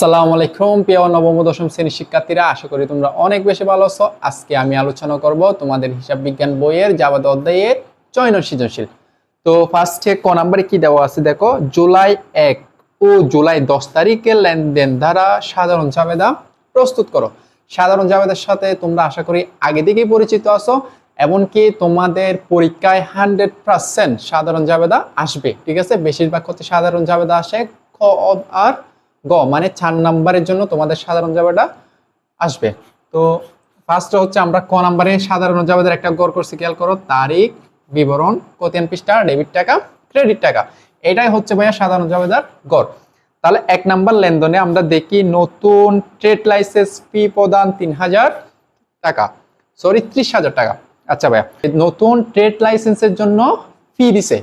সালাম আলাইকুম, প্রিয় নবম দশম শ্রেণির শিক্ষার্থীরা, আশা করি তোমরা অনেক বেশি ভালো আছো। আজকে আমি আলোচনা করব তোমাদের হিসাব বিজ্ঞান বইয়ের যাবাদ অধ্যায়ের চয়ন সৃজনশীল। তো ফার্স্টে ক নাম্বারে কি দেওয়া আছে দেখো, জুলাই এক ও জুলাই দশ তারিখের লেনদেন দ্বারা সাধারণ জাবেদা প্রস্তুত করো। সাধারণ জাবেদার সাথে তোমরা আশা করি আগে থেকেই পরিচিত আছো, এমনকি তোমাদের পরীক্ষায় হান্ড্রেড পার্সেন্ট সাধারণ জাবেদা আসবে, ঠিক আছে? বেশিরভাগ ক্ষেত্রে সাধারণ জাবেদা আসে খ আর গ মানে চার নাম্বারের জন্য তোমাদের সাধারণ জাবেদা আসবে। তো ফার্স্ট হচ্ছে আমরা ক নাম্বারে সাধারণ জাবেদার একটা গড় করছি, খেয়াল করো, তারিখ, বিবরণ কতিয়ান পৃষ্ঠা ডেবিট টাকা ক্রেডিট টাকা। এটাই হচ্ছে ভাইয়া সাধারণ জাবেদার গড়। তাহলে এক নাম্বার লেনদেনে আমরা দেখি নতুন ট্রেড লাইসেন্স ফি প্রদান তিন হাজার টাকা। সরি ত্রিশ হাজার টাকা। আচ্ছা ভাইয়া, নতুন ট্রেড লাইসেন্সের জন্য ফি দিছে।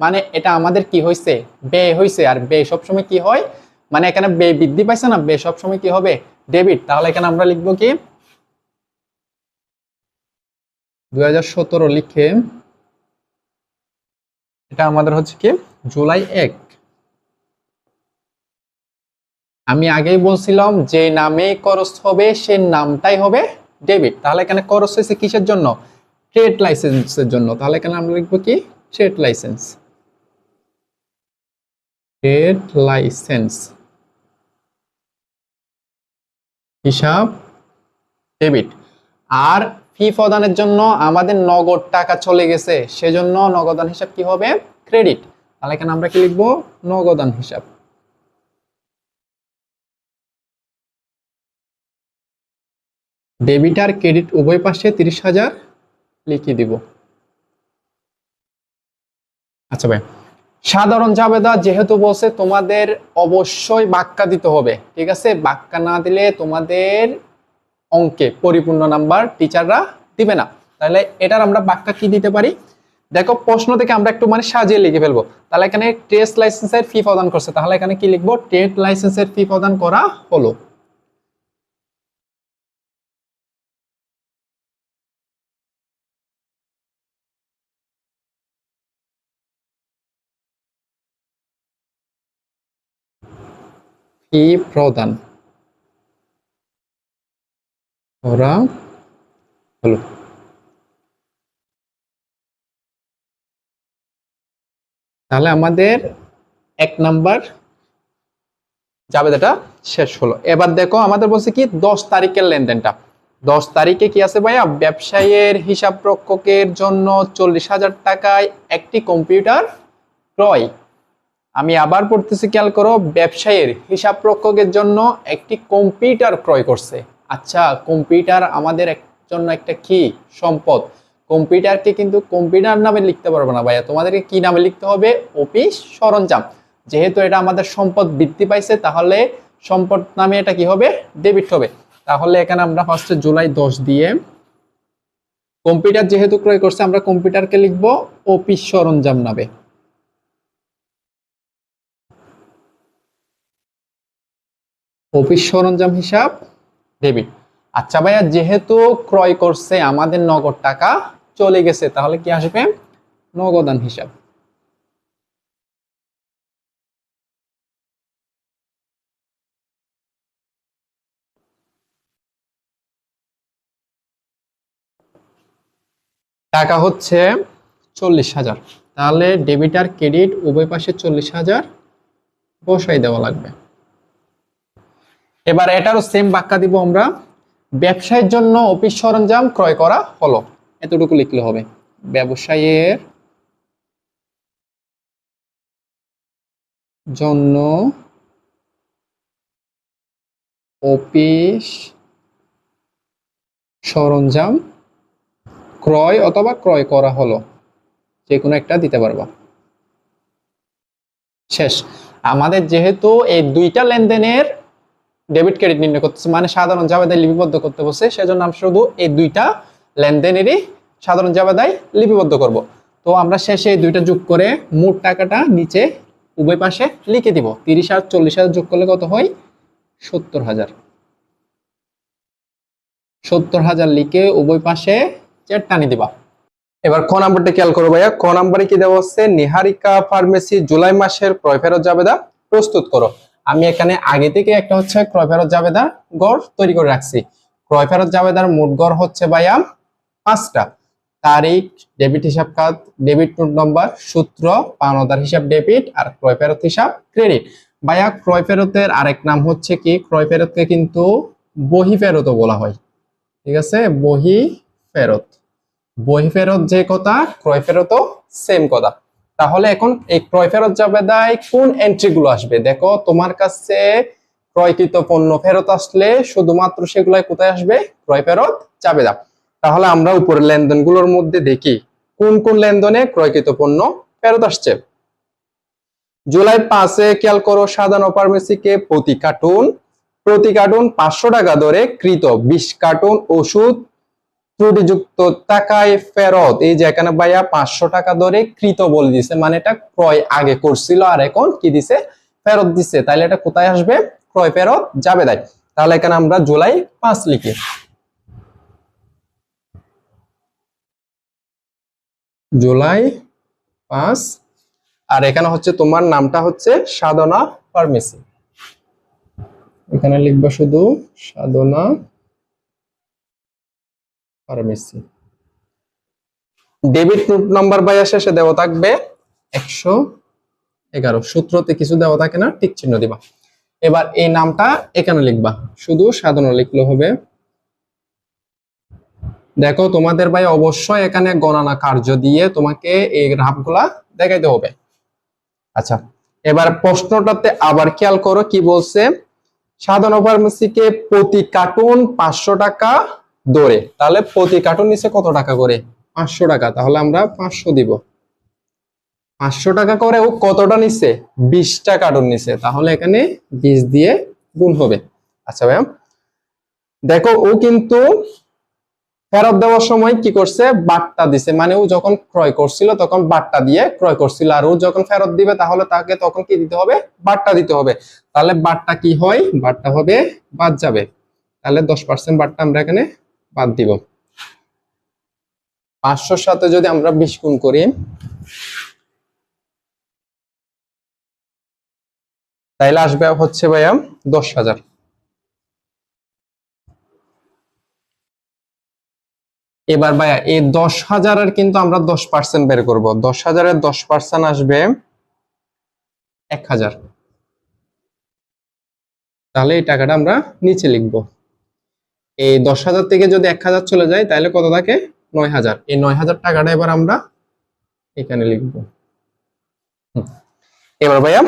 মানে এটা আমাদের কি হয়েছে ব্যয় হয়েছে আর ব্যয় সবসময় কি হয়? মানে এখানে বে বৃদ্ধি পাইছে না ব্যয় সবসময় কি হবে? ডেবিট। তাহলে এখানে আমরা লিখব কি? দুই হাজার সতেরো লিখে এটা আমাদের হচ্ছে কি? জুলাই এক। আমি আগেই বলছিলাম, যে নামে খরচ হবে, সে নামটাই হবে ডেবিট। তাহলে এখানে খরচ হয়েছে কিসের জন্য? ট্রেড লাইসেন্সের জন্য। তাহলে এখানে আমরা লিখব কি? Trade licence. Trade licence. হিসাব ডেবিট আর ফি প্রদানের জন্য আমাদের নগদ টাকা চলে গেছে, সেজন্য নগদান হিসাব কি হবে? ক্রেডিট তাহলে এখানে আমরা কি লিখব? নগদান হিসাব। ডেবিট আর ক্রেডিট উভয় পাশে তিরিশ হাজার লিখিয়ে দিব। আচ্ছা ভাই সাধারণ জাবেদা যেহেতু বলছে, তোমাদের অবশ্যই বাক্যা দিতে হবে। ঠিক আছে? বাক্যা না দিলে তোমাদের অঙ্কে পরিপূর্ণ নাম্বার টিচাররা দিবে না। তাহলে এটার আমরা বাক্যা কি দিতে পারি? দেখো, প্রশ্ন থেকে আমরা একটু মানে সাজিয়ে লিখে ফেলব। তাহলে এখানে টেস্ট লাইসেন্সের ফি প্রদান করছে। তাহলে এখানে কি লিখব? ট্রেড লাইসেন্সের ফি প্রদান করা হলো। ফি প্রদান করা হলো। তাহলে আমাদের এক নাম্বার জাবেদাটা শেষ হলো। এবার দেখো, আমাদের বলছে কি, দশ তারিখের লেনদেনটা। দশ তারিখে কি আছে ভাইয়া? ব্যবসায়ের হিসাব রক্ষকের জন্য চল্লিশ হাজার টাকায় একটি কম্পিউটার ক্রয় আমি আবার পড়তেছি, খেয়াল করো, ব্যবসায়ীর হিসাব রক্ষকের জন্য একটি কম্পিউটার ক্রয় করছে। আচ্ছা কম্পিউটার আমাদের জন্য একটা কি? সম্পদ। কম্পিউটারকে কিন্তু কম্পিউটার নামে লিখতে পারব না ভাইয়া। তোমাদেরকে কি নামে লিখতে হবে? অফিস সরঞ্জাম। যেহেতু এটা আমাদের সম্পদ বৃদ্ধি পাইছে, তাহলে সম্পদ নামে এটা কি হবে? ডেবিট হবে। তাহলে এখানে আমরা ফার্স্টে জুলাই দশ দিয়ে কম্পিউটার যেহেতু ক্রয় করছে, আমরা কম্পিউটারকে লিখব অফিস সরঞ্জাম নামে। অফিস সরঞ্জাম হিসাব ডেবিট আচ্ছা ভাইয়া, যেহেতু ক্রয় করছে, আমাদের নগদ টাকা চলে গেছে, তাহলে কি আসবে? নগদান হিসাব। টাকা হচ্ছে চল্লিশ হাজার। তাহলে ডেবিট আর ক্রেডিট উভয় পাশে চল্লিশ হাজার বসাই দেওয়া লাগবে। এবার এটারও সেম বাক্যা দিব আমরা, ব্যবসায়ের জন্য অফিস সরঞ্জাম ক্রয় করা হলো। এতটুকু লিখলে হবে। ব্যবসায়ের জন্য অফিস সরঞ্জাম ক্রয় অথবা ক্রয় করা হলো। যে কোনো একটা দিতে পারবা। শেষ। আমাদের যেহেতু এই দুইটা লেনদেনের ডেবিট ক্রেডিট নির্ণয় করতেছে মানে সাধারণ জাবেদায় লিপিবদ্ধ করতে বসে সেজন্য আমরা শুধু এই দুইটা লেনদেনেরই সাধারণ জাবেদায় লিপিবদ্ধ করব। তো আমরা শেষে এই দুইটা যোগ করে মোট টাকাটা নিচে উভয় পাশে লিখে দিব, তিরিশ আর চল্লিশ হাজার যোগ করলে কত হয়? সত্তর হাজার। সত্তর হাজার লিখে উভয় পাশে চেট টানি দিবা। এবার ক নাম্বারটা খেয়াল করো ভাইয়া, ক নাম্বারে কি দেওয়া হচ্ছে? নিহারিকা ফার্মেসি জুলাই মাসের ক্রয় ফেরত জাবেদা প্রস্তুত করো। আমি এখানে আগে থেকে একটা হচ্ছে ক্রয় ফেরত জাবেদার গড় তৈরি করে রাখছি। ক্রয় ফেরত জাবেদার মোট গড় হচ্ছে ভাইয়া পাঁচটা। তারিখ ডেবিট হিসাব খাত ডেবিট নোট নম্বর সূত্র, পাওনাদার হিসাব ডেবিট আর ক্রয় ফেরত হিসাব ক্রেডিট ভাইয়া, ক্রয় ফেরতের আরেক নাম হচ্ছে কি? ক্রয় ফেরতকে কিন্তু বহি ফেরতও বলা হয়। ঠিক আছে? বহি ফেরত। বহি ফেরত যে কথা, ক্রয় ফেরতও সেম কথা। তাহলে এখন এই ক্রয় ফেরত যাবে দায় কোন এন্ট্রি গুলো আসবে? দেখো, তোমার কাছে ক্রয়কৃত পণ্য ফেরত আসলে শুধুমাত্র সেগুলাই কোথায় আসবে? ক্রয় ফেরত যাবে দা তাহলে আমরা উপরের লেনদেনগুলোর মধ্যে দেখি, কোন কোন লেনদেনে ক্রয়কৃত পণ্য ফেরত আসছে? জুলাই পাঁচে খেয়াল করো সাধারণ ফার্মেসিকে প্রতি কার্টুন প্রতি কার্টুন পাঁচশো টাকা দরে কৃত বিশ কার্টুন ওষুধ ত্রুটিযুক্ত টাকায় ফেরত। এই যে এখানে ভাইয়া পাঁচশো টাকা দরে কৃত বলে দিছে মানে এটা ক্রয় আগে করছিল আর এখন কি দিছে? ফেরত দিছে। তাহলে এটা কোথায় আসবে? ক্রয় ফেরত যাবে দেয় তাহলে এখানে আমরা জুলাই পাঁচ লিখি। জুলাই পাঁচ। আর এখানে হচ্ছে তোমার নামটা হচ্ছে সাধনা ফার্মেসি। এখানে লিখবা শুধু Sadhana pharmacy debit note number বাইয়া শেষে দেওয়া থাকবে একশো এগারো। সূত্রতে কিছু দেওয়া থাকে না, টিক চিহ্ন দিবা। এবার এই নামটা এখানে লিখবা। শুধু সাধারণ লিখলে হবে। দেখো, তোমাদের ভাই অবশ্যই এখানে গণনা কার্য দিয়ে তোমাকে এই গ্রাফগুলা দেখাইতে হবে। আচ্ছা এবার প্রশ্নটাতে আবার খেয়াল করো কি বলছে। সাধারণ ফার্মেসিকে প্রতি কার্টুন পাঁচশো টাকা দরে তাহলে প্রতি কার্টুন নিচে কত টাকা করে? পাঁচশো টাকা। তাহলে আমরা পাঁচশো দিব। পাঁচশো টাকা করে ও কতটা নিচ্ছে? বিশটা কার্টুন নিচ্ছে। তাহলে এখানে বিশ দিয়ে গুণ হবে। আচ্ছা ভাইয়া। দেখো, ও কিন্তু ফেরত দেওয়ার সময় কি করছে? বাট্টা দিছে। মানে ও যখন ক্রয় করছিল, তখন বাট্টা দিয়ে ক্রয় করছিল। আর ও যখন ফেরত দিবে, তাহলে তাকে তখন কি দিতে হবে? বাট্টা দিতে হবে। তাহলে বাট্টা কি হয়? বাট্টা হবে, বাদ যাবে। তাহলে দশ পার্সেন্ট বাট্টা আমরা এখানে বাদ দিব। পাঁচশোর সাথে যদি আমরা বিশ গুণ করি, তাইলে আসবে হচ্ছে ভাইয়া দশ হাজার। এবার ভাইয়া এই দশ হাজারের কিন্তু আমরা দশ পার্সেন্ট বের করব। দশ হাজারের দশ পার্সেন্ট আসবে এক হাজার। তাহলে এই টাকাটা আমরা নিচে লিখব। এই দশ হাজার থেকে যদি এক হাজার চলে যায়, তাহলে কত থাকে? নয় হাজার। এই নয় হাজার টাকাটা এবার আমরা এখানে লিখব। এবার ভাইয়া,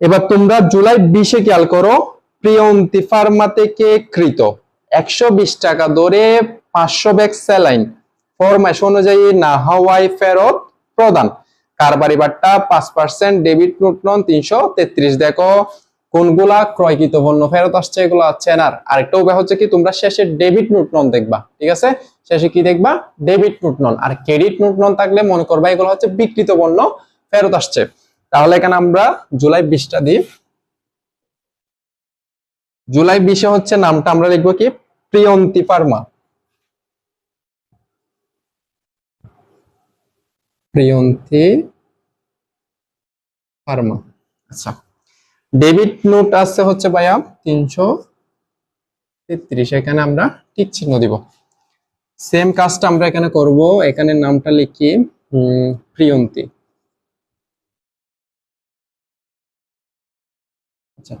এবার তোমরা জুলাই বিশে খেয়াল করো, প্রিয়ন্তি ফার্মা থেকে কৃত। একশো বিশ টাকা ধরে পাঁচশো ব্যাগ স্যালাইন। ফরমাইশ অনুযায়ী না হওয়ায় ফেরত প্রদান। কারবারি বাট্টা পাঁচ পার্সেন্ট, ডেবিট নোট নন তিনশো তেত্রিশ। দেখো কোনগুলা ক্রয়কৃত পণ্য ফেরত আসছে, এগুলো চেনার আরেকটা উপায় হচ্ছে কি, তোমরা শেষে ডেবিট নোট নন দেখবা, ঠিক আছে? শেষে কি দেখবা? ডেবিট নোট নন আর ক্রেডিট নোট নন থাকলে মনে করবা এগুলো হচ্ছে বিকৃত পণ্য ফেরত আসছে। তাহলে এখানে আমরা জুলাই বিশটা দিই। জুলাই বিশে হচ্ছে নামটা আমরা লিখব কি? প্রিয়ন্তি ফার্মা। প্রিয়ন্তি ফার্মা। আচ্ছা। ডেবিট নোট আছে হচ্ছে ভাইয়া তিনশো তেত্রিশ, এখানে আমরা টিক চিহ্ন দিব। সেম কাজটা আমরা এখানে করব, এখানে নামটা লিখি প্রিয়ন্তি। আচ্ছা।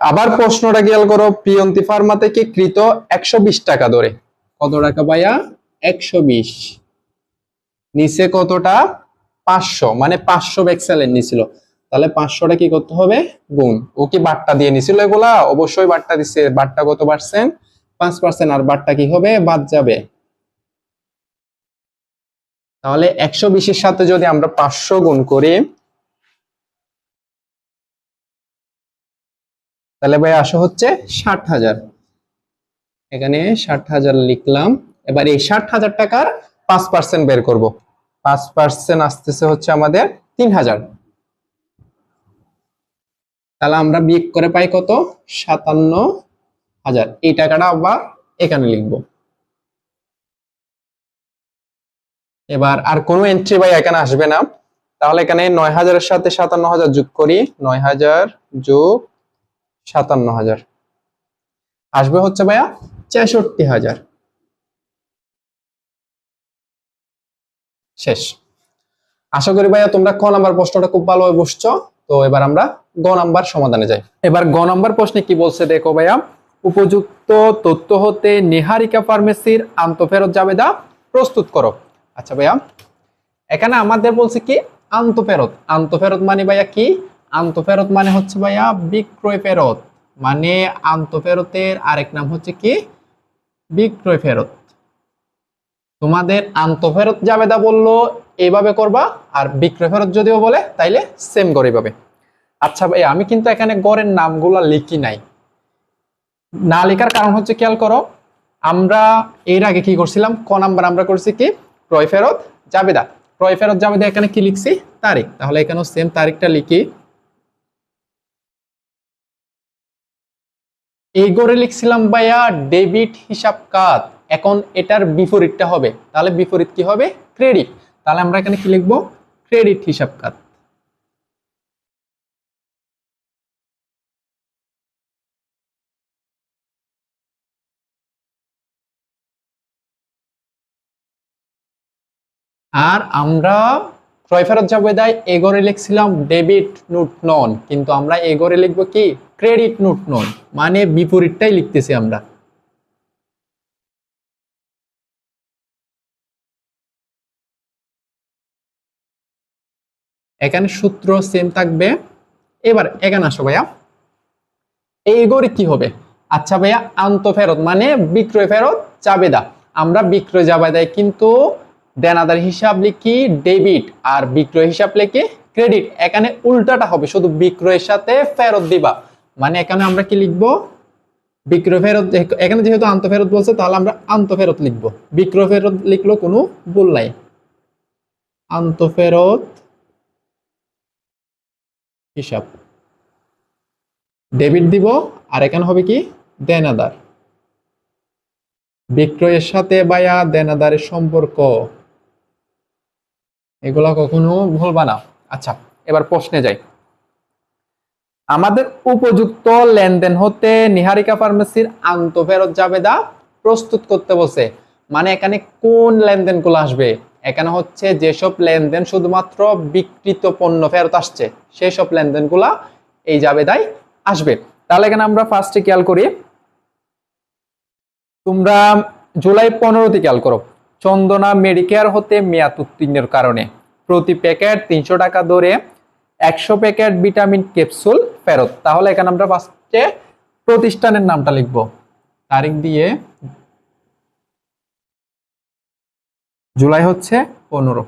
আবার প্রশ্নটা খেয়াল করো, প্রিয়ন্তি ফার্মা থেকে কৃত একশো বিশ টাকা ধরে? কত টাকা ভাইয়া? একশো বিশ। নিচে কতটা? পাঁচশো মানে পাঁচশো ব্যাক্সেলের নিছিল তাহলে পাঁচশোটা কি করতে হবে? গুণ। ও কি বাট্টা দিয়ে নিছিল এগুলা? অবশ্যই বাট্টা দিচ্ছে বাট্টা কত পার্সেন্ট পাঁচ পার্সেন্ট আর বাট্টা কি হবে? বাদ যাবে। তাহলে একশো বিশের সাথে যদি আমরা পাঁচশো গুণ করি, তাহলে ভাই আসা হচ্ছে ষাট হাজার। এখানে ষাট হাজার লিখলাম। এবার এই ষাট হাজার টাকার পাঁচ পার্সেন্ট বের করব। পাঁচ পার্সেন্ট আসতেছে হচ্ছে আমাদের তিন হাজার। তাহলে আমরা বিয়োগ করে পাই কত? সাতান্ন হাজার। এই টাকাটা আবার এখানে লিখব। এবার আর কোনো এন্ট্রি ভাই এখানে আসবে না। তাহলে এখানে নয় হাজারের সাথে সাতান্ন হাজার যোগ করি। নয় হাজার যোগ সাতান্ন হাজার। আসবে হচ্ছে ভাইয়া ছেষট্টি হাজার। শেষ। আশা করি ভাইয়া তোমরা ক নাম্বার প্রশ্নটা খুব ভালোভাবে বুঝছ। তো এবার আমরা গ নাম্বার সমাধানে যাই। এবার গ নাম্বার প্রশ্নে কি বলছে দেখো ভাইয়া? উপযুক্ত তথ্য হতে নিহারিকা ফার্মেসির আন্তঃফেরত জাবেদা প্রস্তুত করো। আচ্ছা ভাইয়া, এখানে আমাদের বলছে কি? আন্তঃফেরত। আন্তঃফেরত মানে ভাইয়া কি? আন্তঃফেরত মানে হচ্ছে ভাইয়া বিক্রয় ফেরত। মানে আন্তঃফেরতের আরেক নাম হচ্ছে কি? বিক্রয় ফেরত। তোমাদের আন্তঃফেরত জাবেদা বলল এইভাবে করবা, আর বিক্রয় ফেরত যদিও বলে, তাইলে সেম করে এইভাবে আচ্ছা ভাই, আমি কিন্তু এখানে গড়ের নামগুলা লিখি নাই। না লেখার কারণ হচ্ছে খেয়াল করো, আমরা এর আগে কি করছিলাম? ক নাম্বার আমরা করছি কি? ক্রয় ফেরত জাবেদা। ক্রয় ফেরত জাবেদা এখানে কি লিখছি? তারিখ। তাহলে এখানেও সেম তারিখটা লিখি। এই গড়ে লিখছিলাম ভাইয়া ডেবিট হিসাব কাত এখন এটার বিপরীতটা হবে। তাহলে বিপরীত কি হবে? ক্রেডিট। তাহলে আমরা এখানে কি লিখব? ক্রেডিট হিসাব কাত আর আমরা ক্রয় ফেরত যাবে দেয় এগরে লিখছিলাম ডেবিট নোট নন কিন্তু আমরা এগরে লিখব কি? ক্রেডিট নোট নন মানে বিপরীতটাই লিখতেছি আমরা। এখানে সূত্র সেম থাকবে। এবার এখানে আসো ভাইয়া। এই গড়ে কি হবে? আচ্ছা ভাইয়া, আন্ত ফেরত মানে বিক্রয় ফেরত চাবেদা আমরা বিক্রয় জাবেদায় কিন্তু দেনাদার হিসাব লিখি ডেবিট আর বিক্রয় হিসাব লিখি ক্রেডিট। এখানে উল্টাটা হবে, শুধু বিক্রয়ের সাথে ফেরত দিবা। মানে এখানে আমরা কি লিখব? বিক্রয় ফেরত, এখানে যেহেতু আন্ত ফেরত বলছে, তাহলে আমরা আন্ত ফেরত লিখব। বিক্রয় ফেরত লিখলো কোনো ভুল নাই। আন্ত ফেরত হিসাব। ডেবিট দিব, আর এখানে হবে কি? দেনাদার বিক্রয়ের সাথে বায়া দেনাদারের সম্পর্ক। এগুলা কখনো ভুলবা না। আচ্ছা এবার প্রশ্নে যাই। আমাদের উপযুক্ত লেনদেন হতে নিহারিকা ফার্মেসির আন্ত আন্তঃফেরত জাবেদা প্রস্তুত করতে বসে মানে এখানে কোন লেনদেনগুলো আসবে? এখানে হচ্ছে যেসব লেনদেন শুধুমাত্র বিকৃত পণ্য ফেরত আসছে সেই সব লেনদেনগুলা এই জাবেদায় আসবে। তাহলে এখানে আমরা ফার্স্টে খেয়াল করি। তোমরা জুলাই পনেরোতে খেয়াল করো। চন্দনা মেডিকেয়ার হতে মেয়াদ উত্তীর্ণের কারণে। প্রতি প্যাকেট তিনশো টাকা দরে একশো প্যাকেট ভিটামিন ক্যাপসুল ফেরত। তাহলে এখানে আমরা ফার্স্টে প্রতিষ্ঠানের নামটা লিখব। তারিখ দিয়ে জুলাই হচ্ছে পনেরো।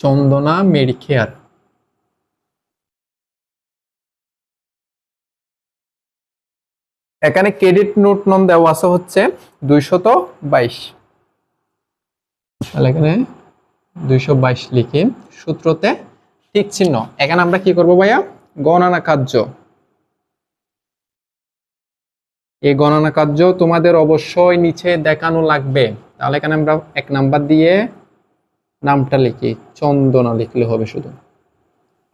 চন্দনা মেডিকেয়ার এখানে ক্রেডিট নোট নন দেওয়া আছে হচ্ছে দুইশত বাইশ। তাহলে এখানে দুইশো বাইশ লিখি সূত্রতে ঠিক চিহ্ন। এখানে আমরা কি করব ভাইয়া? গণনা কার্য। এই গণনা কার্য তোমাদের অবশ্যই নিচে দেখানো লাগবে। তাহলে এখানে আমরা এক নাম্বার দিয়ে নামটা লিখি। চন্দনা লিখলে হবে শুধু।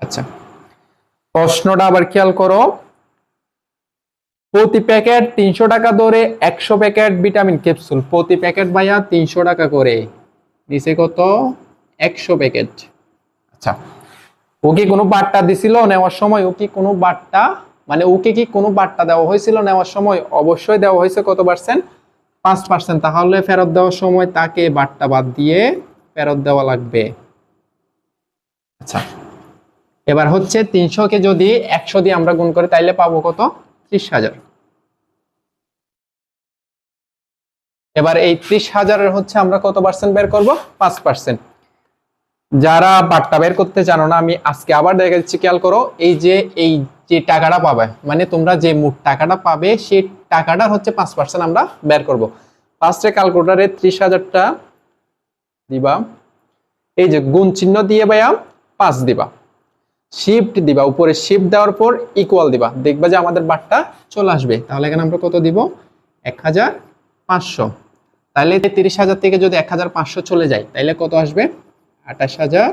আচ্ছা। প্রশ্নটা আবার খেয়াল করো। প্রতি প্যাকেট তিনশো টাকা ধরে একশো প্যাকেট ভিটামিন ক্যাপসুল। প্রতি প্যাকেট ভাইয়া তিনশো টাকা করে। নিচে কত? একশো প্যাকেট। আচ্ছা ও কি কোনো বার্তা দিছিল নেওয়ার সময়? ও কি কোনো বার্তা? মানে ওকে কি কোনো বার্তা দেওয়া হয়েছিল নেওয়ার সময়? অবশ্যই দেওয়া হয়েছে কত পার্সেন্ট? পাঁচ পার্সেন্ট। তাহলে ফেরত দেওয়ার সময় তাকে বার্তা বাদ দিয়ে ফেরত দেওয়া লাগবে। আচ্ছা এবার হচ্ছে তিনশোকে যদি একশো দিয়ে আমরা গুণ করি, তাইলে পাবো কত? ত্রিশ হাজার। এবার এই ত্রিশ হাজারের হচ্ছে আমরা কত পার্সেন্ট বের করব? পাঁচ পার্সেন্ট যারা বার্তা বের করতে জানো না, আমি আজকে আবার দেখা যাচ্ছি খেয়াল করো, এই যে এই যে টাকাটা পাবে মানে তোমরা যে মোট টাকাটা পাবে, সেই টাকাটা হচ্ছে পাঁচ পার্সেন্ট আমরা বের করব। ফার্স্টে ক্যালকুলেটারে ত্রিশ হাজারটা দিবা। এই যে গুণ চিহ্ন দিয়ে ভাইয়া পাঁচ দিবা। শিফট দিবা, উপরে শিফট দেওয়ার পর ইকুয়াল দিবা। দেখবা যে আমাদের বারটা চলে আসবে। তাহলে এখানে আমরা কত দিব? এক হাজার পাঁচশো। তাহলে তিরিশ হাজার থেকে যদি এক হাজার পাঁচশো চলে যায়, তাহলে কত আসবে? আঠাশ হাজার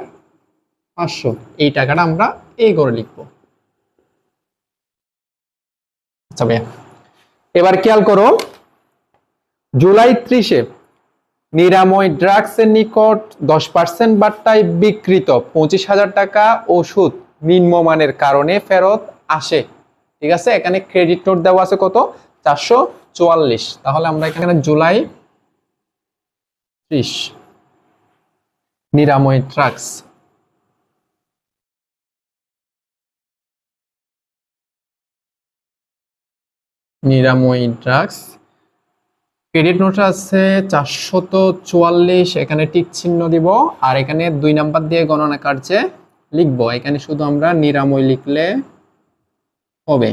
পাঁচশো। এই টাকাটা আমরা এই করে লিখব। আচ্ছা ভাইয়া, এবার খেয়াল করো, জুলাই ত্রিশে নিরাময় ড্রাগসের নিকট দশ পার্সেন্ট বার্তায় বিকৃত পঁচিশ হাজার টাকা ওষুধ নিম্নমানের কারণে ফেরত আসে। ঠিক আছে? এখানে ক্রেডিট নোট দেওয়া আছে কত? চারশো চুয়াল্লিশ। তাহলে আমরা এখানে জুলাই ত্রিশ নিরাময় ড্রাগস নিরাময় ড্রাগস ক্রেডিট নোট আছে চারশত চুয়াল্লিশ, এখানে টিক চিহ্ন দিব, আর এখানে দুই নাম্বার দিয়ে গণনা কার্যে লিখব, এখানে শুধু আমরা নিরাময় লিখলে হবে।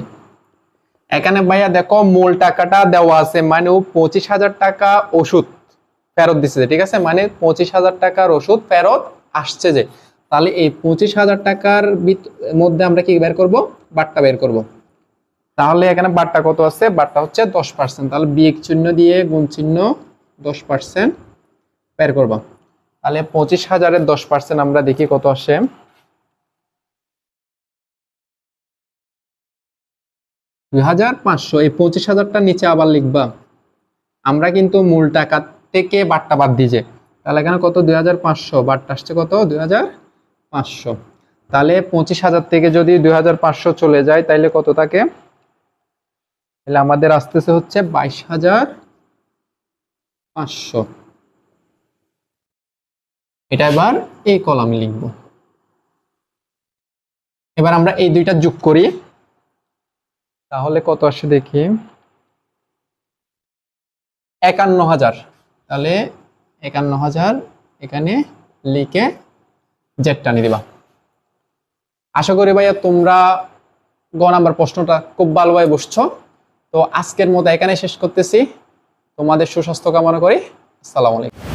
এখানে ভাইয়া দেখো মূল টাকাটা দেওয়া আছে মানে পঁচিশ হাজার টাকা ওষুধ। ফেরত দিচ্ছে যে, ঠিক আছে? মানে পঁচিশ হাজার টাকার ওষুধ ফেরত আসছে যে। তাহলে এই পঁচিশ হাজার টাকার মধ্যে আমরা কি বের করব? বাট্টা বের করব। তাহলে এখানে বাট্টা কত আছে? বাট্টা হচ্ছে দশ পার্সেন্ট। তাহলে বিয়োগ চিহ্ন দিয়ে গুণ চিহ্ন দশ পার্সেন্ট বের করব। তাহলে পঁচিশ হাজারের দশ পার্সেন্ট আমরা দেখি কত আসে। দুই হাজার পাঁচশো। এই পঁচিশ হাজারটা নিচে আবার লিখবা। আমরা কিন্তু মূল টাকা থেকে বাট্টা বাদ দিয়েছে তাহলে এখানে কত? দুই হাজার পাঁচশো। বাট্টা আসছে কত? দুই হাজার পাঁচশো। তাহলে পঁচিশ হাজার থেকে যদি দুই হাজার পাঁচশো চলে যায়, তাহলে কত থাকে? তাহলে আমাদের আসতেছে হচ্ছে বাইশ হাজার পাঁচশো। এটা এবার এই কলামে লিখব। এবার আমরা এই দুইটা যোগ করি। তাহলে কত আসে দেখি? একান্ন হাজার তাহলে একান্ন হাজার এখানে লিখে জেট টানি দিবা। আশা করি ভাইয়া তোমরা গ নাম্বার প্রশ্নটা খুব ভালোভাবে বসছো তো আজকের মতো এখানে শেষ করতেছি। তোমাদের সুস্বাস্থ্য কামনা করি। আসসালামু আলাইকুম।